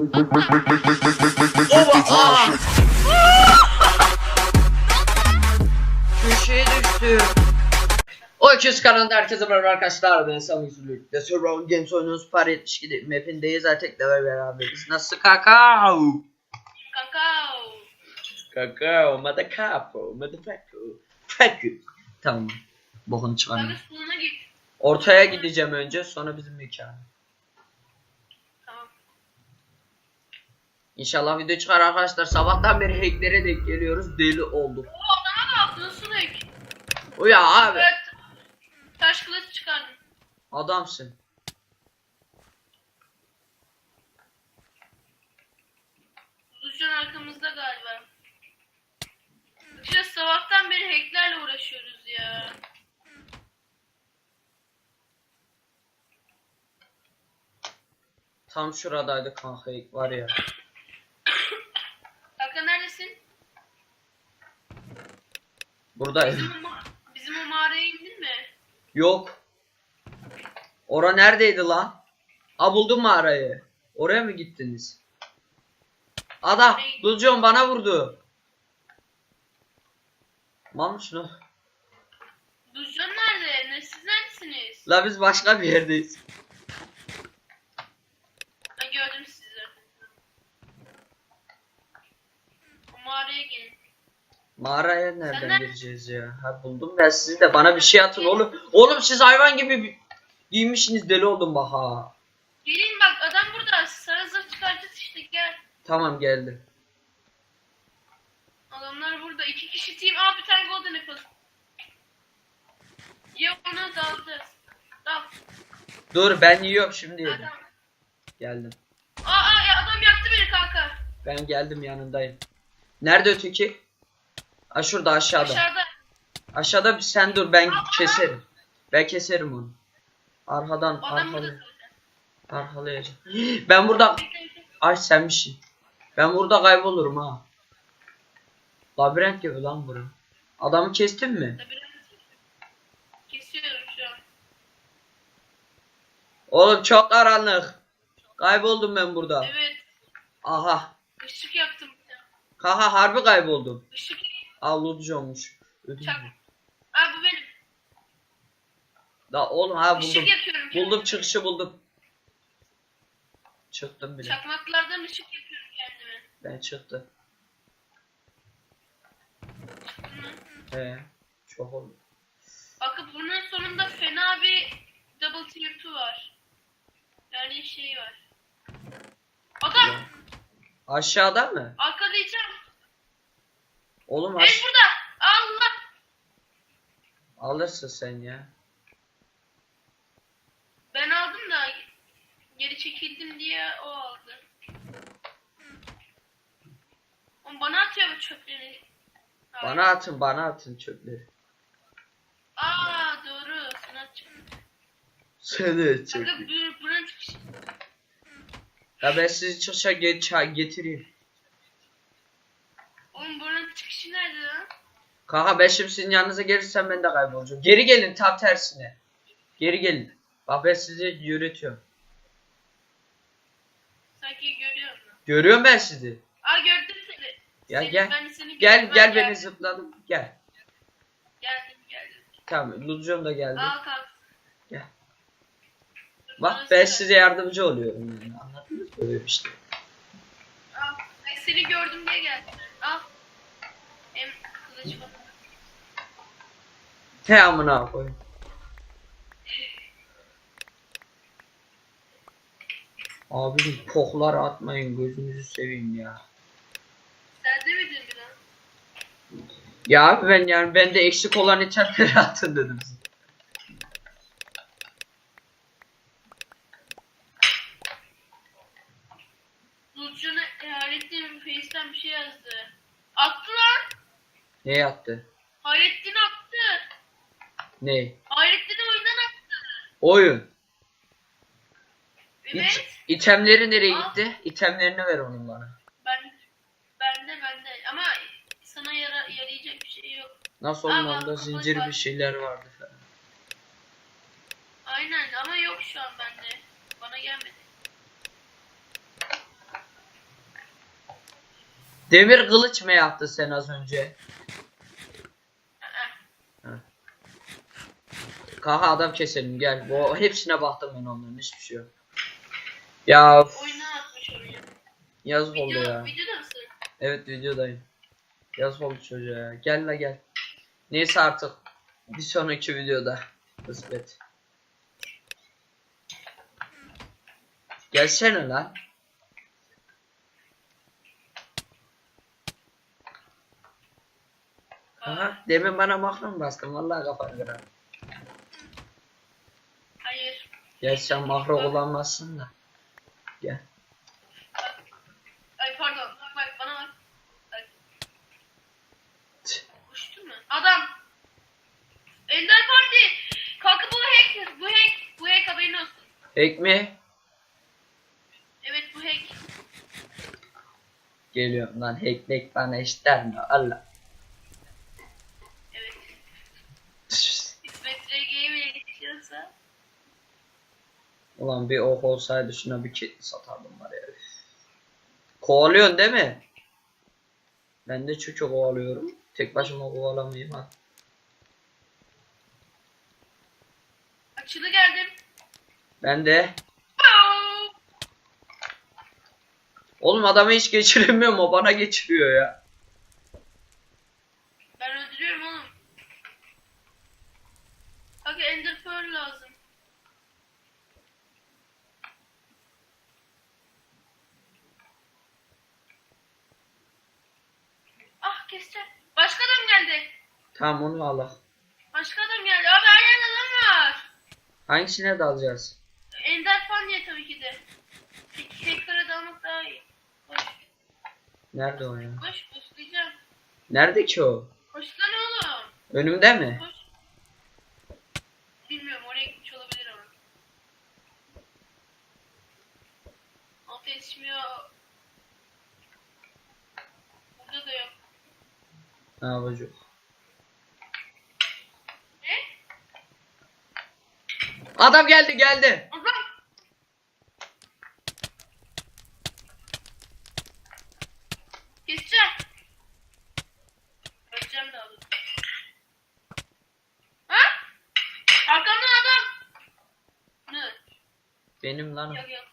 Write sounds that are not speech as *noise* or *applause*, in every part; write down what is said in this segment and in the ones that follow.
*laughs* Köşeye düştü. O 200 kanalında herkese merhaba arkadaşlar. Ben Sami Zülük. The Survival Games oynuyoruz. Par 72 mapindeyiz. Artık level beraberiz. Nasıl kakao? Kakao. Kakao, motherfucker. Fuck you. Tamam. Bokunu git. Ortaya gideceğim önce sonra bizim mekan. İnşallah video çıkar arkadaşlar. Sabahtan beri hacklere denk geliyoruz. Deli olduk. O adama bak nasıl hack. O ya abi. Evet. Taş kılıç çıkardım. Adamsın. Luzcan arkamızda galiba. İşte sabahtan beri hacklerle uğraşıyoruz ya. Tam şuradaydı kanka ilk var ya. Kanka neredesin? Buradayım. Bizim o, ma- bizim o mağaraya indin mi? Yok. Ora neredeydi lan? Ha buldum mağarayı. Oraya mı gittiniz? Adam, Luzcan bana vurdu. Mal mısın o? Luzcan nerede? Ne, siz neredesiniz? La biz başka bir yerdeyiz. Ha, gördüm sizi. O mağaraya gelin. Mağaraya nereden gireceğiz ya? Ha buldum ben sizi de bana bir şey atın oğlum. Oğlum siz hayvan gibi giymişsiniz deli oldum bak ha. Gelin bak adam burada. Sarı zırh çıkaracağız işte gel. Tamam geldim. Adamlar burada. iki kişi team. Aa bir tane golden apple. Ya ona daldı. Dal. Dur ben yiyorum şimdi yedim. Adam. Geldim. Aa, aa ya adam yaktı beni kanka. Ben geldim yanındayım. Nerede öteki? Ha şurada aşağıda. Aşağıda. Aşağıda bir sen dur ben keserim. Ben keserim onu. Arkadan Adam burada. arkalı, arkalayacağım. *gasps* Ben burada Bekle, bekle. ay senmişsin. Ben burada kaybolurum ha. Labirent gibi lan bura. Adamı kestin mi? Tabii, Kesiyorum şu an. Oğlum çok karanlık. Kayboldum ben burada. Evet. Aha. Işık yaktım. Kaha harbi kayboldum. Işık. Avlucu olmuş. Ödüm Çak. Aa bu benim. Da oğlum ha buldum. Işık yakıyorum. Buldum çıkışı buldum. Çıktım bile. Çakmaklardan ışık yapıyorum kendime. Ben çıktım. Hı. He. Çok oldu. Bakın bunun sonunda fena bir double tier 2 var. Yani şey var. Adam. Aşağıda mı? arkalayacağım. Oğlum Evet aş- burada. Allah. alırsın sen ya. Ben aldım da geri çekildim diye o aldı. Oğlum bana atıyor bu çöpleri. Bana atın bana atın çöpleri. Aa doğru. Sana atacağım. Sen de Kanka buranın çıkışı. Ya ben sizi çıkışa geç getireyim. Oğlum buranın çıkışı nerede lan? Kanka ben şimdi sizin yanınıza gelirsem ben de kaybolacağım. Geri gelin tam tersine. Geri gelin. Bak ben sizi yürütüyorum. Sanki görüyorum. Görüyorum ben sizi. Aa gördüm seni. Ya Seni- gel. Ben seni Gel gel Ben beni zıpladım. Gel. Geldim geldim. Tamam Luzcan da geldi. Al kalk. Gel. Dur, Bak ben size yardımcı oluyorum yani. Anladınız mı böyle işte. Al. Ay, seni gördüm diye geldim. Var. He amına koyayım. Abi poklar atmayın gözünüzü seveyim ya. Sen de miydin bir lan? Ya abi ben yani ben de eksik olan itemleri atın dedim size. Burcu'na Hayrettin Face'den bir şey yazdı. Attı lan. Ne yattı? Hayrettin attı. Ne? Hayrettin oyundan attı. Oyun. Evet. İç, itemleri nereye Aa. gitti? İtemlerini ver onun bana. Ben bende bende ama sana yara, yarayacak bir şey yok. Nasıl Aa, onun onda bak, zincir bak. bir şeyler vardı falan. Aynen ama yok şu an bende. Bana gelmedi. Demir kılıç mı yaptı sen az önce? Ha. Kanka adam keselim gel. Bu hepsine baktım ben onların hiçbir şey yok. Ya Oyuna atmış oraya. yazık oldu Video, ya. videoda mısın? Evet videodayım. Yazık oldu çocuğa ya. Gel la gel. Neyse artık bir sonraki videoda kısmet. Gelsene lan. Aha, demin bana mahrum bastın. Vallahi kafanı kırar. Hayır. Gel sen mahrum kullanmazsın da. Gel. Ay pardon. Bak bana bak. Ay. Tüh. Uçtu mu? Adam. Ender Parti. Kanka bu hack. Bu hack. Bu hack haberin olsun. Hack mi? Evet bu hack. Geliyorum lan hack hack bana ister mi? Allah. Bir ok olsaydı şuna bir kit satardım var ya. Kovalıyorsun değil mi? Ben de çünkü kovalıyorum. Tek başıma kovalamayayım ha. Açılı geldim. Ben de. Oğlum adamı hiç geçiremiyorum o bana geçiriyor ya. Ben öldürüyorum oğlum. Kanka Ender Pearl lazım. Ah keseceğim. Başka adam geldi. Tamam onu al. Başka adam geldi. Abi her yerde adam var. Hangisine dalacağız? Ender fan diye tabii ki de. Peki tekrar dalmak daha iyi. Koş, Nerede o ya? koş, boostlayacağım. Nerede ki o? Koş lan oğlum. Önümde mi? Koş. Bilmiyorum oraya gitmiş olabilir ama. Alt yetişmiyor. Burada da yok. Ne yapacak? Ne? Adam geldi geldi. Adam. Keseceğim. Öleceğim de alırım. Ha? Arkamdan adam. Ne? Benim lan. Yok yok.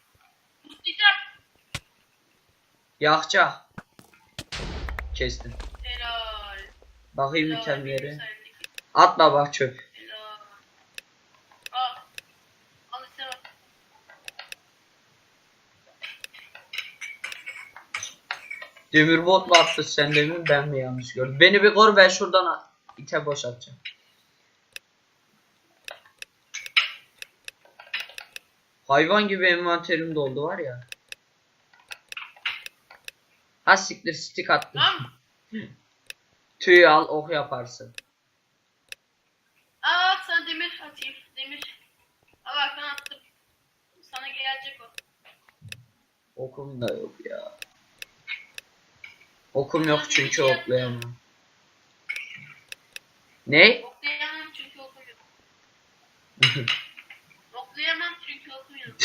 Yakacak. Kestim. Bakayım sayemdeki. Atma bak çöp. Demir bot mu attı sen demin ben mi yanlış gördüm? Beni bir koru ben şuradan ite boşaltacağım. Hayvan gibi envanterim doldu var ya. Ha siktir stick attım. Tamam mı? Tüyü al ok yaparsın. Aa bak sana demir atayım. Demir. Al bak ben attım. Sana gelecek o. Okum da yok ya. Okum yok çünkü oklayamam. Ne? Oklayamam çünkü okumuyorum. *laughs* Oklayamam çünkü okumuyorum.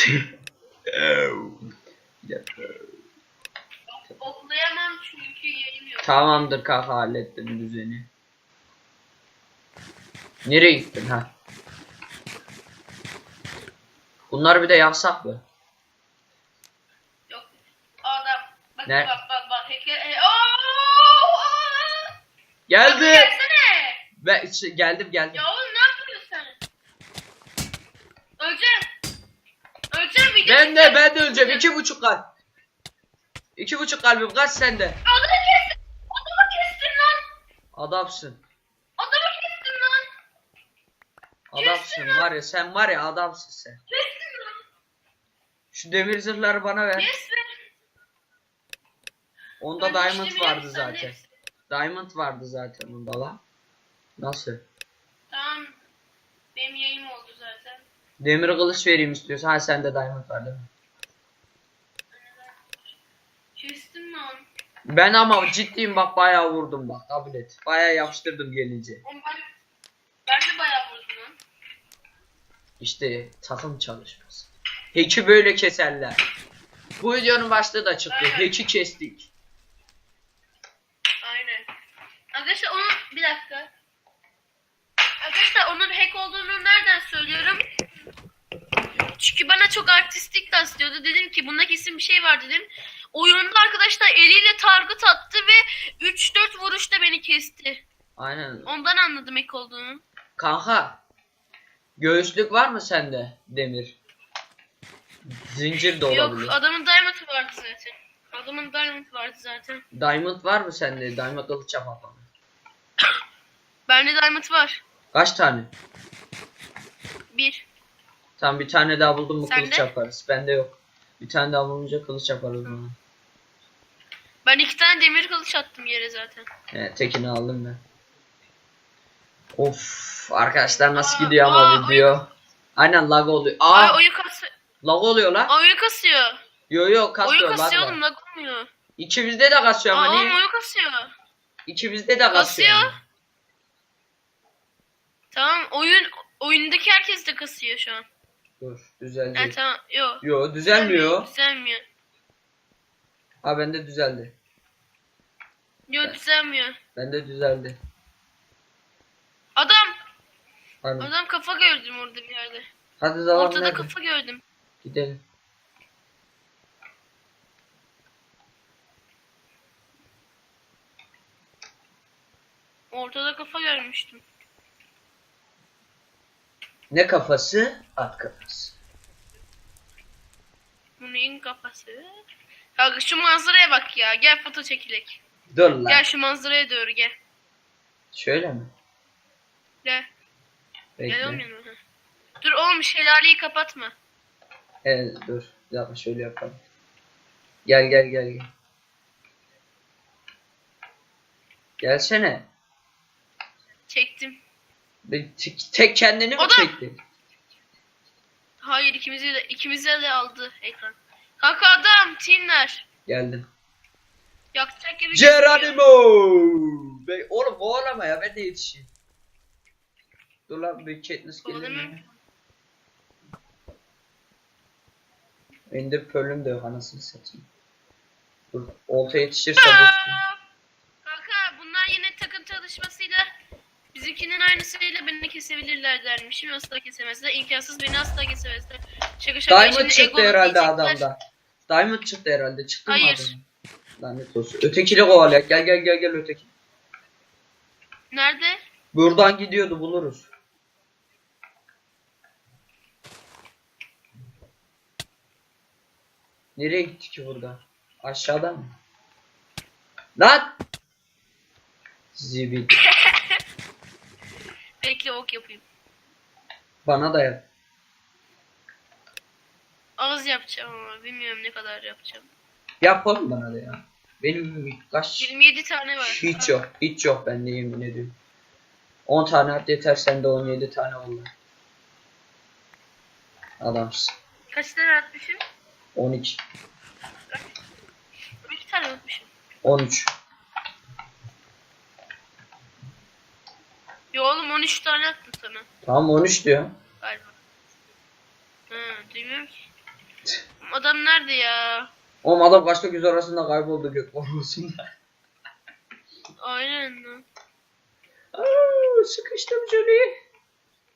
Bir dakika. Ok- Oklayamam çünkü yayın yok. Tamamdır kanka hallettim düzeni. Nereye gittin ha? Bunları bir de yapsak mı? Yok. Adam. Bak Ne? bak bak bak. Heke... E! Geldi. İşte geldim geldim. Ya oğlum ne yapıyorsun sen? Öleceğim. Öleceğim video. Ben de ben de öleceğim. İki buçuk kalp. İki buçuk kalbim kaç sende? Adamı kestin. Adamı kestin lan. Adamsın. Adamı kestin lan. Adamsın var ya sen var ya adamsın sen. Kestin lan. Şu demir zırhları bana ver. Kes be. Onda Ben diamond işlemi vardı yapsam zaten. hepsi. Diamond vardı zaten onda lan. Nasıl? Tamam. Benim yayım oldu zaten. Demir kılıç vereyim istiyorsan. Ha sende diamond var değil mi? Kestim lan. Ben ama ciddiyim bak bayağı vurdum bak kabul et. Bayağı yapıştırdım gelince. Oğlum ben, ben de bayağı vurdum lan. İşte takım çalışması. Hack'i böyle keserler. Bu videonun başlığı da çıktı. Evet. Hack'i kestik. Arkadaşlar onun bir dakika. Arkadaşlar onun hack olduğunu nereden söylüyorum? Çünkü bana çok artistik taslıyordu. Dedim ki bunda kesin bir şey var dedim. Oyunda arkadaşlar eliyle target attı ve 3-4 vuruşta beni kesti. Aynen. Ondan anladım hack olduğunu. Kanka. Göğüslük var mı sende Demir? Zincir de Yok olabilir. adamın diamond'ı vardı zaten. Adamın diamond vardı zaten. Diamond var mı sende? Diamond kılıç yapalım. *coughs* Bende diamond var. Kaç tane? Bir. Tamam bir tane daha buldum mu kılıç Sende? yaparız. Bende yok. Bir tane daha bulunca kılıç yaparız bunu. Ben iki tane demir kılıç attım yere zaten. Evet, tekini aldım ben. Of arkadaşlar nasıl Aa, gidiyor ama aa, video. Aynen lag oluyor. Aa Ay oyun kasıyor. lag oluyor lan. Oyun kasıyor. Yo yo kasıyor oyun lag kasıyor var. oğlum lag olmuyor. İçimizde de kasıyor ama Aa oğlum niye? oyun kasıyor. İçimizde de kasıyor. Kasıyor. Tamam oyun oyundaki herkes de kasıyor şu an. Dur düzeldi. Yani tamam yok. Yo düzelmiyor. Düzelmiyor. Ha bende düzeldi. Yok düzelmiyor. Bende düzeldi. Adam Hadi, adam kafa gördüm orada bir yerde. Hadi zaman Ortada nerede? kafa gördüm. Gidelim. Ortada kafa görmüştüm. Ne kafası? At kafası. Bu neyin kafası? Kanka şu manzaraya bak ya. Gel foto çekilek. Dur lan. Gel şu manzaraya doğru gel. Şöyle mi? Gel. Gel Bekle. oğlum yanıma. Dur oğlum şelaleyi kapatma. Evet dur. Dakika şöyle yapalım. Gel gel gel gel. Gelsene. Çektim. Bir tek, tek kendini mi O da- çektin? Hayır ikimizi de ikimize de aldı ekran. Kanka adam teamler. Geldim. Yakacak gibi. Geronimo! Be oğlum kovalama ya ben de yetişeyim. Dur lan bir Katniss gelir mi? Ender Pearl'üm de yok anasını satayım. Dur olta yetişirse! Kanka bunlar yine takım çalışmasıyla bizimkinin aynısıyla beni kesebilirler dermişim. Asla kesemezler. İmkansız beni asla kesemezler. Şaka şaka. Diamond şimdi çıktı egolu herhalde diyecekler. adamda. Diamond çıktı herhalde. Çıktı mı Hayır. adam? Lanet olsun. Ötekini kovalayak. Gel gel gel gel öteki. Nerede? Buradan gidiyordu buluruz. Nereye gitti ki burada? Aşağıda mı? Lan! Zibit. *laughs* Bekle ok yapayım. Bana da yap. Az yapacağım ama bilmiyorum ne kadar yapacağım. Yap oğlum bana da ya. Benim kaç 27 tane var. hiç yok. Hiç yok bende yemin ediyorum. 10 tane at yeter sende 17 tane oldu. Adamsın. Kaç tane atmışım? 12. 12 tane atmışım. 13. Yo oğlum 13 tane attım sana Tamam 13 diyor. galiba. Hı duymuyorum ki. Adam nerede ya? Oğlum adam başka göz arasında kayboldu gök korkusunda. Aynen. Aa, sıkıştım Jolie.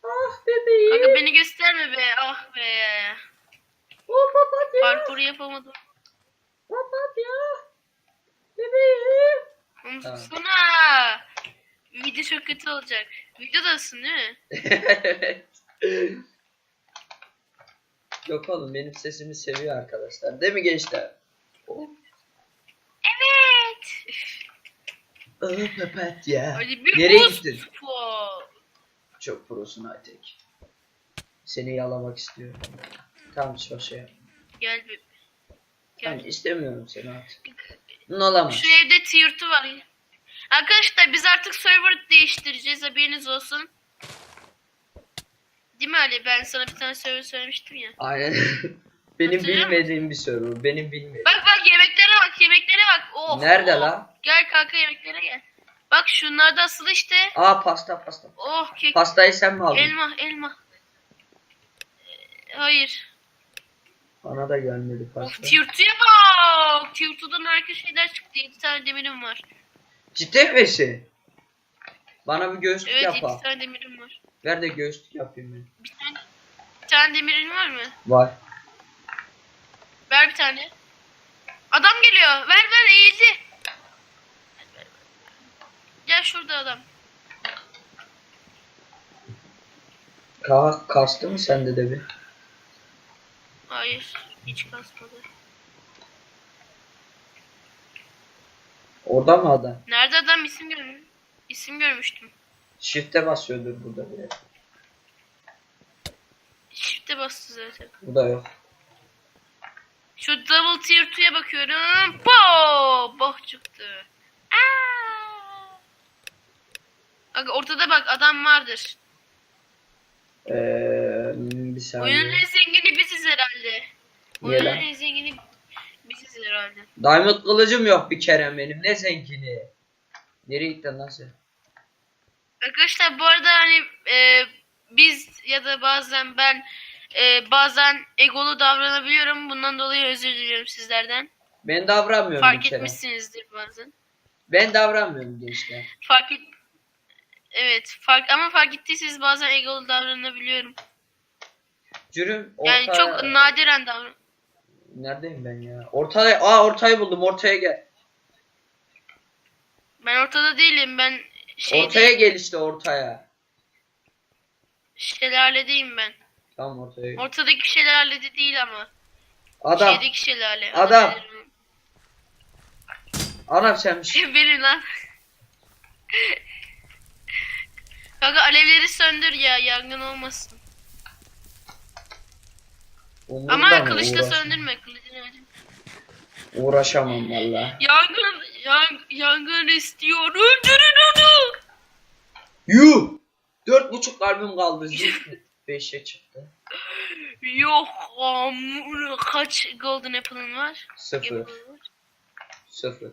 Ah bebeğim. Kanka beni gösterme be. Ah be. Oh papatya. Parkur yapamadım. Papatya. Bebeğim. Oğlum Tamam. sana. Video çok kötü olacak. Videodasın değil mi? evet. *laughs* Yok oğlum benim sesimi seviyor arkadaşlar. Değil mi gençler? Oh. Evet. Oh. Hadi bir Nereye gittin? Çok prosun Aytek. Seni yalamak istiyorum. Tamam çok şey yap. Gel bir. Ben Gel. istemiyorum seni artık. Ne olamaz. Şu evde 2 var. Arkadaşlar biz artık server değiştireceğiz haberiniz olsun. Değil mi Ali? Ben sana bir tane server söylemiştim ya. Aynen. *laughs* Benim Hatırlıyor bilmediğim bir server. Benim bilmediğim. Bak bak yemeklere bak yemeklere bak. Oh, Nerede oh. lan? Gel kanka yemeklere gel. Bak şunlar da asılı işte. Aa pasta pasta. Oh kek. Pastayı sen mi aldın? Elma elma. Ee, Hayır. Bana da gelmedi Of pasta. tier 2'ye bak. Tier 2'dan harika şeyler çıktı. 7 tane demirim var. Ciddi misin? Bana bir göğüslük Evet yap iki ha. tane demirim var. Ver de göğüslük yapayım ben. Bir tane, bir tane demirin var mı? Var. Ver bir tane. Adam geliyor. Ver ver eğildi. Gel şurada adam. Ka kastı mı sende de bir? Hayır. Hiç kasmadı. Orada mı adam? Nerede adam isim görmüyorum. İsim görmüştüm. Shift'e basıyordur burada bir. Shift'e bastı zaten. Burada yok. Şu double tier 2'ye bakıyorum. Po! Boh çıktı. Aa! Aga ortada bak adam vardır. Ee, bir Oyunun saniye. en zengini biziz herhalde. Niye Oyunun lan? en zengini biziz herhalde. Diamond kılıcım yok bir kere benim. Ne zengini. Nereye gittin lan sen? Arkadaşlar bu arada hani e, biz ya da bazen ben e, bazen egolu davranabiliyorum. Bundan dolayı özür diliyorum sizlerden. Ben davranmıyorum Fark etmişsinizdir bazen. Ben davranmıyorum gençler. Fark et Evet, fark ama fark ettiyseniz bazen egolu davranabiliyorum. Cürüm Yani orta... çok nadiren davran. Neredeyim ben ya? Ortaya... Aa ortayı buldum. Ortaya gel. Ben ortada değilim. Ben şey Ortaya gel işte ortaya. şelaledeyim ben. Tamam ortaya gel. Ortadaki şelalede değil ama. Adam. Şeydeki şelale. Adam. Anladın mı? Anam sen bir şey- *laughs* Benim lan. Kanka alevleri söndür ya yangın olmasın. Umurumda Ama kılıçla Uğraşamam. söndürme kılıcını. Uğraşamam valla. Yangın yang, yangın istiyor. Öldürün onu. Yuh! Dört buçuk kalbim kaldı. Beşe çıktı. Yok am- kaç golden apple'ın var? Sıfır. Apple var. Sıfır.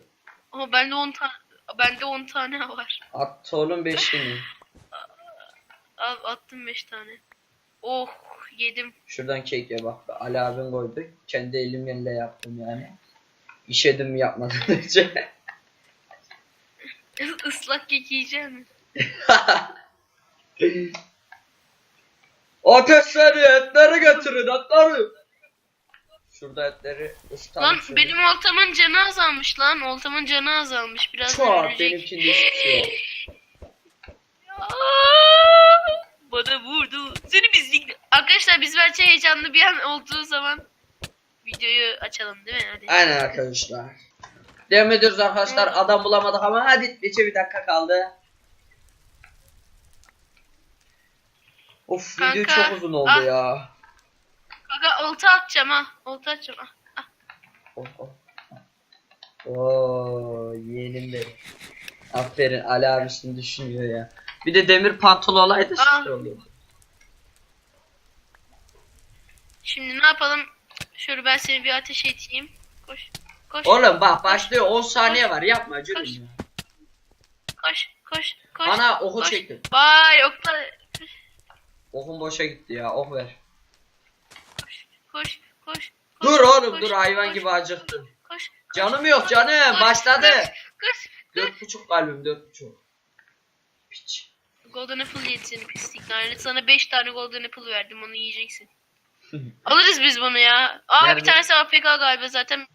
Ama bende 10 tane bende 10 tane var. At oğlum beşini. Al attım 5 tane. Oh yedim. Şuradan kek ye bak. Ali abin koydu. Kendi elimle yaptım yani. İşedim yapmadan önce. Islak kek yiyecek mi? *laughs* Ateşleri etleri getirin etleri. Şurada etleri ısıtalım Lan şöyle. benim oltamın canı azalmış lan. Oltamın canı azalmış. Biraz Çok benimkinde hiçbir şey yok. *laughs* Bana vurdu. Seni bizlik. Arkadaşlar biz bence heyecanlı bir an olduğu zaman videoyu açalım değil mi? Hadi. Aynen arkadaşlar. Devam ediyoruz arkadaşlar. Adam bulamadık ama hadi geçe bir dakika kaldı. Of video Kanka, çok uzun oldu ah. ya. Kanka olta atacağım ha. Olta atacağım ha. Ah. Oh, oh. Oo, yeğenim benim. Aferin Ali abisini düşünüyor ya. Bir de demir pantolon olaydı Aa. süper olurdu. Şimdi ne yapalım? Şöyle ben seni bir ateş edeyim. Koş. Koş. Oğlum bak başlıyor 10 saniye var yapma Koş. cürüm ya. Koş. Koş. Koş. Ana oku koş. çektim. Vay oklar. Okum boşa gitti ya ok ver. Koş. Koş. Koş. Dur koş, oğlum koş, dur hayvan koş, gibi acıktım. Koş. Canım yok canım koş, başladı. Koş. Koş. Dört buçuk kalbim dört buçuk. Piç. Golden Apple yedi seni pislik. Yani sana 5 tane Golden Apple verdim onu yiyeceksin. *laughs* Alırız biz bunu ya. Aa Nerede? bir tanesi AFK galiba zaten.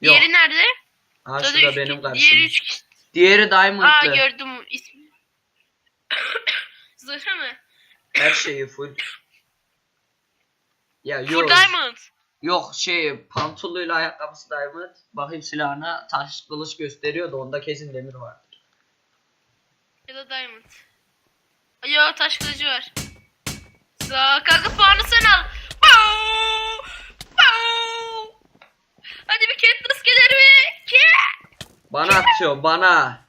Yok. Diğeri nerede? Ha Tadı şurada üç- benim karşım. Diğeri 3 kişi. Diğeri Aa Diamond'lı. gördüm ismi. *coughs* Zırhı mı? Her şeyi full. Ya Full yok. Diamond. Yok şey pantoluyla ayakkabısı Diamond. Bakayım silahına taş kılıç gösteriyor da onda kesin demir vardır. Ya da Diamond. Yo taş kılıcı var. Sağ kanka puanı sen al. Hadi bir Katniss gelir mi? Kat! Bana atıyor bana.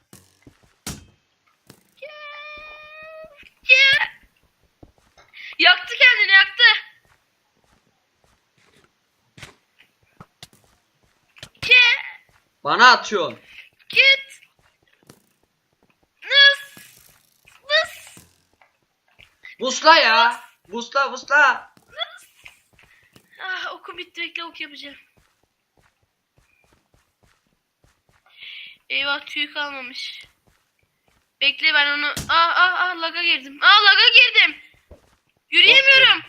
Kat! Yaktı kendini yaktı. Kat! Bana atıyorsun. Git. Nıs. Nıs. Busla ya. Busla busla. Ah okum bitti bekle ok Eyvah tüy kalmamış. Bekle ben onu. Ah ah ah laga girdim. Ah laga girdim. Yürüyemiyorum.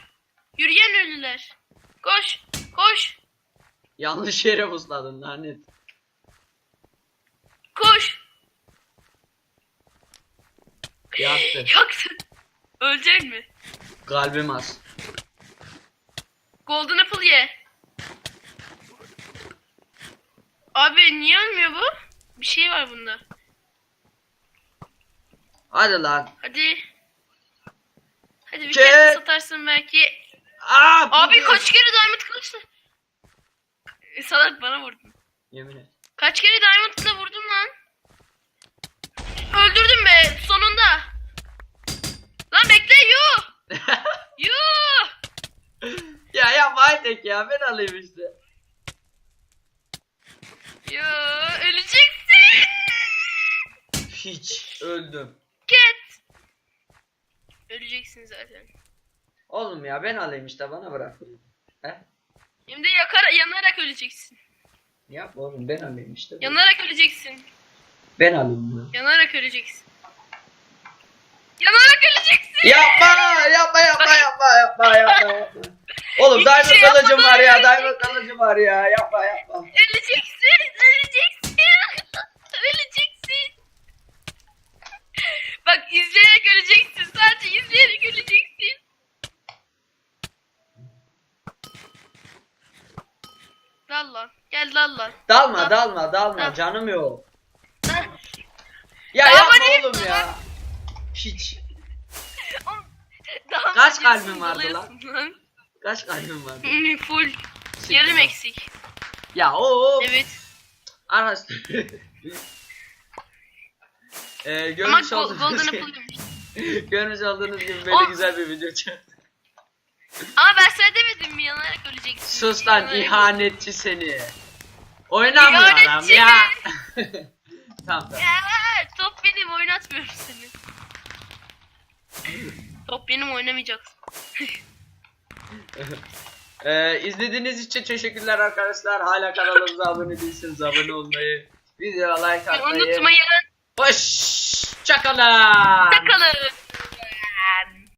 Yürüyen ölüler. Koş. Koş. Yanlış yere pusladın lanet. Koş. Yaktı. Yaktın. Ölecek mi? Kalbim az. Golden Apple ye. Abi niye ölmüyor bu? Bir şey var bunda. Hadi lan. Hadi. Hadi bir Çek. kere satarsın belki. Aa, Abi bu- kaç kere diamond kılıçla. E, Salak bana vurdun. Yemin et. Kaç kere diamond'la vurdun lan? Öldürdüm be sonunda. Lan bekle yuh. *laughs* Yuh. ya yapma Aytek ya ben alayım işte. Yuh öleceksin. Hiç öldüm. Ket. Öleceksin zaten. Oğlum ya ben alayım işte bana bırak. He? Hem de yakar, yanarak öleceksin. Yapma oğlum ben alayım işte. Yanarak öleceksin. Ben alayım ya. Yanarak öleceksin. Yanarak öleceksin. Yapma yapma yapma yapma yapma yapma yapma. Oğlum Hiçbir diamond şey yapmadan var ya diamond kılıcım var ya yapma yapma. Öleceksin. öleceksin. Bak izleyerek öleceksin. Sadece izleyerek öleceksin. Dal lan. Gel dal lan. Dalma Dal. dalma dalma Dal. canım yok. Dal. Ya Dalma yapma oğlum ya. Hiç. *laughs* Daha Kaç ne kalbin vardı dalıyorsun lan? Kaç kalbim var? Hı, Full. Yarım eksik. Ya o Evet. Araştır. *laughs* ee, Ama görmüş go- olduğunuz Golden gibi, Apple *laughs* görmüş olduğunuz gibi böyle O- güzel bir video çıktı. Ama ben sana demedim mi yanarak öleceksin. Sus lan Yanarak- ihanetçi seni. Oynamıyorum İhanetçi ya. *laughs* tamam tamam. Ya, top benim oynatmıyorum seni. top benim oynamayacaksın. *laughs* Ee, izlediğiniz için teşekkürler arkadaşlar. Hala kanalımıza abone değilseniz abone olmayı, videoya like atmayı. Unutmayın. Hoş çakalın. Takalın.